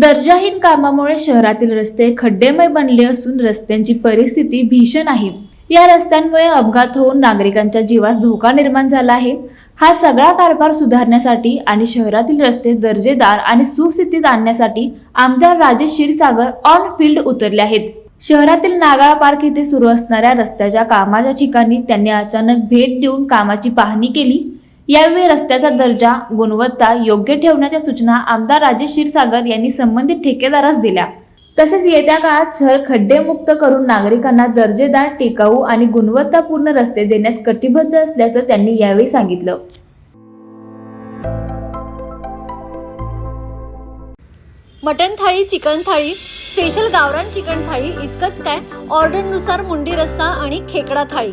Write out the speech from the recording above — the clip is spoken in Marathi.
दर्जाहीन कामामुळे शहरातील रस्ते खड्डेमय बनले असून रस्त्यांची परिस्थिती भीषण आहे. या रस्त्यांमुळे अपघात होऊन नागरिकांच्या जीवास धोका निर्माण झाला आहे. हा सगळा कारभार सुधारण्यासाठी आणि शहरातील रस्ते दर्जेदार आणि सुस्थितीत आणण्यासाठी आमदार राजेश क्षीरसागर ऑन फील्ड उतरले आहेत. शहरातील नागाळा पार्क येथे सुरू असणाऱ्या रस्त्याच्या कामाच्या ठिकाणी त्यांनी अचानक भेट देऊन कामाची पाहणी केली. यावेळी रस्त्याचा दर्जा गुणवत्ता योग्य ठेवण्याच्या सूचना आमदार राजेश क्षीरसागर यांनी संबंधित ठेकेदारास दिल्या. तसेच येत्या काळात शहर खड्डेमुक्त करून नागरिकांना दर्जेदार टिकाऊ आणि गुणवत्तापूर्ण रस्ते देण्यास कटिबद्ध असल्याचं त्यांनी यावेळी सांगितलं. मटण थाळी चिकन थाळी स्पेशल गावरान चिकन थाळी इतकंच काय? ऑर्डरनुसार मुंडी रस्सा आणि खेकडा थाळी.